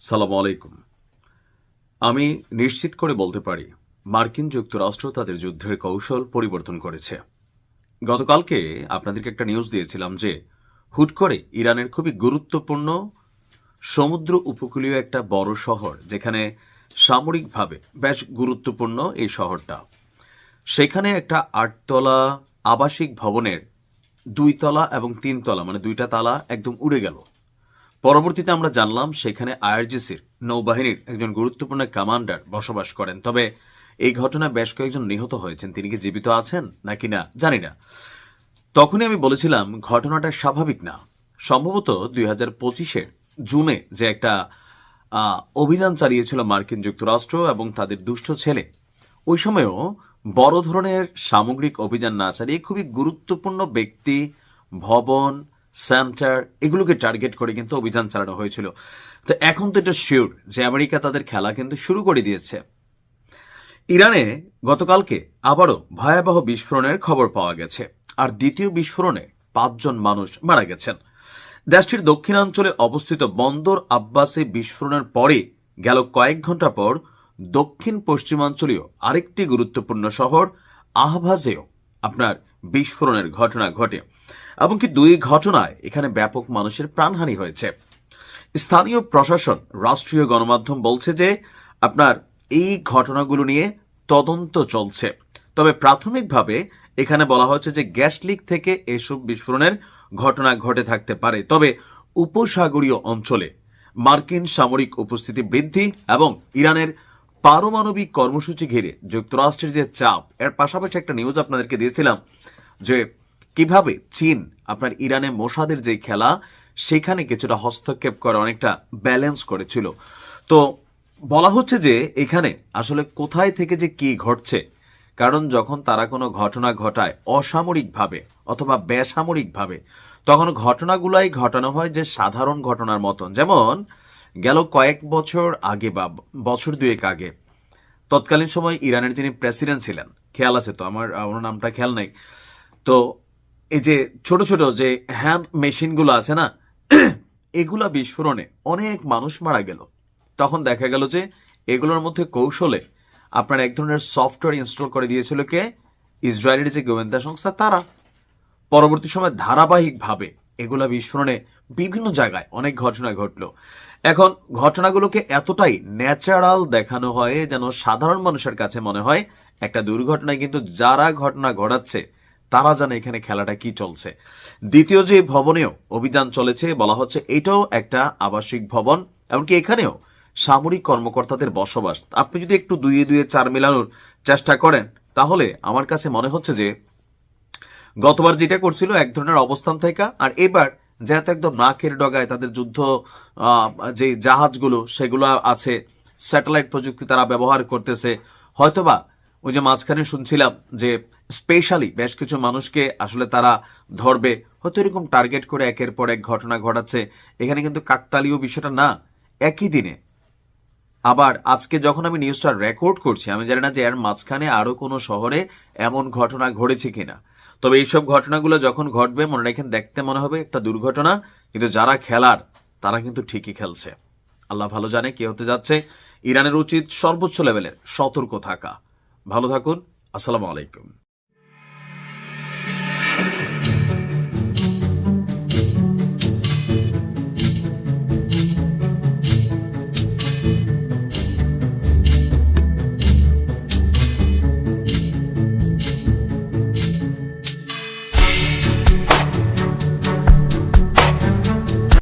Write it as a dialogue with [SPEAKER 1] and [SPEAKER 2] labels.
[SPEAKER 1] সালাম আলাইকুম। আমি নিশ্চিত করে বলতে পারি, মার্কিন যুক্তরাষ্ট্র তাদের যুদ্ধের কৌশল পরিবর্তন করেছে। গতকালকে আপনাদেরকে একটা নিউজ দিয়েছিলাম যে হুট করে ইরানের খুবই গুরুত্বপূর্ণ সমুদ্র উপকূলীয় একটা বড় শহর, যেখানে সামরিকভাবে বেশ গুরুত্বপূর্ণ এই শহরটা। সেখানে একটা আটতলা আবাসিক ভবনের দুই তলা এবং তিন তলা মানে দুইটা তালা একদম উড়ে গেল। পরবর্তীতে আমরা জানলাম সেখানে আইআরজিসির নৌবাহিনীর একজন গুরুত্বপূর্ণ কমান্ডার বসবাস করেন। তবে এই ঘটনায় বেশ কয়েকজন নিহত হয়েছেন। তিনি কি জীবিত আছেন নাকি না, জানি না। তখনই আমি বলেছিলাম, ঘটনাটা স্বাভাবিক না। সম্ভবত দুই হাজার পঁচিশের জুনে যে একটা অভিযান চালিয়েছিল মার্কিন যুক্তরাষ্ট্র এবং তাদের দুষ্ট ছেলে, ওই সময়ও বড় ধরনের সামগ্রিক অভিযান না চালিয়ে খুবই গুরুত্বপূর্ণ ব্যক্তি, ভবন সেন্টার এগুলোকে টার্গেট করে কিন্তু অভিযান চালানো হয়েছিল। তো এখন তো এটা শিওর যে আমেরিকা তাদের খেলা কিন্তু শুরু করে দিয়েছে। ইরানে গতকালকে আবারও ভয়াবহ বিস্ফোরণের খবর পাওয়া গেছে। আর দ্বিতীয় বিস্ফোরণে পাঁচজন মানুষ মারা গেছেন। দেশটির দক্ষিণাঞ্চলে অবস্থিত বন্দর আব্বাসে বিস্ফোরণের পরে গেল কয়েক ঘণ্টা পর দক্ষিণ পশ্চিমাঞ্চলীয় আরেকটি গুরুত্বপূর্ণ শহর আহভাজেও আপনার বিস্ফোরণের ঘটনা ঘটে। এমনকি দুই ঘটনায় এখানে ব্যাপক মানুষের প্রাণহানি হয়েছে। স্থানীয় প্রশাসন, রাষ্ট্রীয় গণমাধ্যম বলছে যে, আপনার এই ঘটনাগুলো নিয়ে তদন্ত চলছে। তবে প্রাথমিকভাবে এখানে বলা হচ্ছে যে, গ্যাস লিক থেকে এসব বিস্ফোরণের ঘটনা ঘটে থাকতে পারে। তবে উপসাগরীয় অঞ্চলে মার্কিন সামরিক উপস্থিতি বৃদ্ধি এবং ইরানের পারমাণবিক কর্মসূচি ঘিরে যুক্তরাষ্ট্রের যে চাপ, এর পাশাপাশি একটা নিউজ আপনাদেরকে দিয়েছিলাম যে কীভাবে চীন, আপনার ইরানে মোসাদের যে খেলা, সেখানে কিছুটা হস্তক্ষেপ করে অনেকটা ব্যালেন্স করেছিল। তো বলা হচ্ছে যে এখানে আসলে কোথায় থেকে যে কি ঘটছে, কারণ যখন তারা কোনো ঘটনা ঘটায় অসামরিকভাবে অথবা বেসামরিকভাবে, তখন ঘটনাগুলাই ঘটানো হয় যে সাধারণ ঘটনার মতন। যেমন গেল কয়েক বছর আগে বা বছর দুয়েক আগে। তৎকালীন সময় ইরানের যিনি প্রেসিডেন্ট ছিলেন, খেয়াল আছে তো? আমার ওনার নামটা খেয়াল নেই। তো এই যে ছোট ছোট যে হ্যান্ড মেশিনগুলো আছে না, এগুলা বিস্ফোরণে অনেক মানুষ মারা গেল। তখন দেখা গেল যে এগুলোর মধ্যে কৌশলে আপনার এক ধরনের সফটওয়্যার ইনস্টল করে দিয়েছিল কে? ইসরায়েলের যে গোয়েন্দা সংস্থা তারা। পরবর্তী সময় ধারাবাহিকভাবে এগুলা বিস্ফোরণে বিভিন্ন জায়গায় অনেক ঘটনা ঘটলো। এখন ঘটনাগুলোকে এতটাই ন্যাচারাল দেখানো হয় যেন সাধারণ মানুষের কাছে মনে হয় একটা দুর্ঘটনায় কিন্তু যারা ঘটনা ঘটাচ্ছে, তারা জানে এখানে খেলাটা কি চলছে। দ্বিতীয় যে ভবনেও অভিযান চলেছে বলা হচ্ছে, এটাও একটা আবাসিক ভবন, এমনকি এখানেও সামরিক কর্মকর্তাদের বসবাস। আপনি যদি একটু দুইয়ে দুইয়ে চার মেলানোর চেষ্টা করেন, তাহলে আমার কাছে মনে হচ্ছে যে গতবার যেটা করছিল, এক ধরনের অবস্থান থেকে, আর এবার যেহেতু একদম নাকের ডগায় তাদের যুদ্ধ যে জাহাজগুলো, সেগুলো আছে, স্যাটেলাইট প্রযুক্তি তারা ব্যবহার করতেছে। হয়তোবা ওই যে মাঝখানে শুনছিলাম যে স্পেশালি বেশ কিছু মানুষকে আসলে তারা ধরবে। হয়তো এরকম টার্গেট করে একের পর এক ঘটনা ঘটাচ্ছে। এখানে কিন্তু কাকতালীয় বিষয়টা না, একই দিনে। আবার আজকে যখন আমি নিউজটা রেকর্ড করছি, আমি জানি না যে এর মাঝখানে আরও কোনো শহরে এমন ঘটনা ঘটেছে কিনা। তবে এইসব ঘটনাগুলো যখন ঘটবে, মনে রাখেন দেখতে মনে হবে একটা দুর্ঘটনা, কিন্তু যারা খেলার, তারা কিন্তু ঠিকই খেলছে। আল্লাহ ভালো জানে কি হতে যাচ্ছে। ইরানের উচিত সর্বোচ্চ লেভেলের সতর্ক থাকা। ভালো থাকুন। আসসালামু আলাইকুম।